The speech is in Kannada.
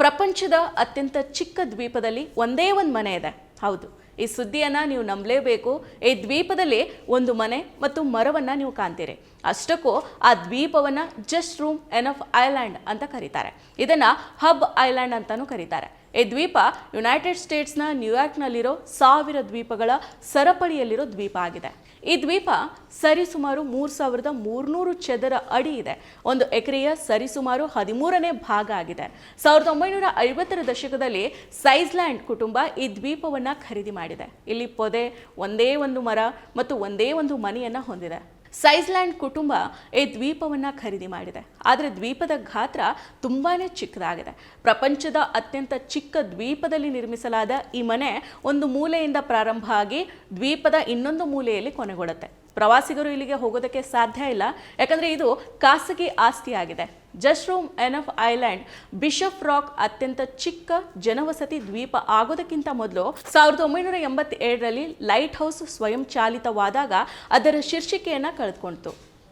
ಪ್ರಪಂಚದ ಅತ್ಯಂತ ಚಿಕ್ಕ ದ್ವೀಪದಲ್ಲಿ ಒಂದೇ ಒಂದು ಮನೆ ಇದೆ. ಹೌದು, ಈ ಸುದ್ದಿಯನ್ನು ನೀವು ನಂಬಲೇಬೇಕು. ಈ ದ್ವೀಪದಲ್ಲಿ ಒಂದು ಮನೆ ಮತ್ತು ಮರವನ್ನು ನೀವು ಕಾಣ್ತೀರಿ. ಅಷ್ಟಕ್ಕೂ ಆ ದ್ವೀಪವನ್ನು just room N of island ಅಂತ ಕರೀತಾರೆ. ಇದನ್ನು ಹಬ್ ಐಲ್ಯಾಂಡ್ ಅಂತಲೂ ಕರೀತಾರೆ. ಈ ದ್ವೀಪ ಯುನೈಟೆಡ್ ಸ್ಟೇಟ್ಸ್ನ ನ್ಯೂಯಾರ್ಕ್ನಲ್ಲಿರೋ ಸಾವಿರ ದ್ವೀಪಗಳ ಸರಪಳಿಯಲ್ಲಿರೋ ದ್ವೀಪ ಆಗಿದೆ. ಈ ದ್ವೀಪ ಸರಿಸುಮಾರು ಮೂರು ಸಾವಿರದ ಮೂರ್ನೂರು ಚದರ ಅಡಿ ಇದೆ. ಒಂದು ಎಕರೆಯ ಸರಿಸುಮಾರು ಹದಿಮೂರನೇ ಭಾಗ ಆಗಿದೆ. ಸಾವಿರದ ಒಂಬೈನೂರ ಐವತ್ತರ ದಶಕದಲ್ಲಿ ಸೈಜ್ಲ್ಯಾಂಡ್ ಕುಟುಂಬ ಈ ದ್ವೀಪವನ್ನು ಖರೀದಿ ಮಾಡಿದೆ. ಇಲ್ಲಿ ಪೊದೆ, ಒಂದೇ ಒಂದು ಮರ ಮತ್ತು ಒಂದೇ ಒಂದು ಮನೆಯನ್ನು ಹೊಂದಿದೆ. ಸೈಜ್ಲ್ಯಾಂಡ್ ಕುಟುಂಬ ಈ ದ್ವೀಪವನ್ನು ಖರೀದಿ ಮಾಡಿದೆ. ಆದರೆ ದ್ವೀಪದ ಗಾತ್ರ ತುಂಬಾ ಚಿಕ್ಕದಾಗಿದೆ. ಪ್ರಪಂಚದ ಅತ್ಯಂತ ಚಿಕ್ಕ ದ್ವೀಪದಲ್ಲಿ ನಿರ್ಮಿಸಲಾದ ಈ ಮನೆ ಒಂದು ಮೂಲೆಯಿಂದ ಪ್ರಾರಂಭ ಆಗಿ ದ್ವೀಪದ ಇನ್ನೊಂದು ಮೂಲೆಯಲ್ಲಿ ಕೊನೆಗೊಳ್ಳುತ್ತೆ ಪ್ರವಾಸಿಗರು ಇಲ್ಲಿಗೆ ಹೋಗೋದಕ್ಕೆ ಸಾಧ್ಯ ಇಲ್ಲ. ಯಾಕಂದರೆ ಇದು ಖಾಸಗಿ ಆಸ್ತಿಯಾಗಿದೆ. Just room enough island bishop rock ಅತ್ಯಂತ ಚಿಕ್ಕ ಜನವಸತಿ ದ್ವೀಪ ಆಗೋದಕ್ಕಿಂತ ಮೊದಲು ಸಾವಿರದ ಒಂಬೈನೂರ ಎಂಬತ್ತೇಳರಲ್ಲಿ ಲೈಟ್ ಹೌಸ್ ಸ್ವಯಂ ಚಾಲಿತವಾದಾಗ ಅದರ ಶೀರ್ಷಿಕೆಯನ್ನು ಕಳೆದುಕೊಂಡಿತು.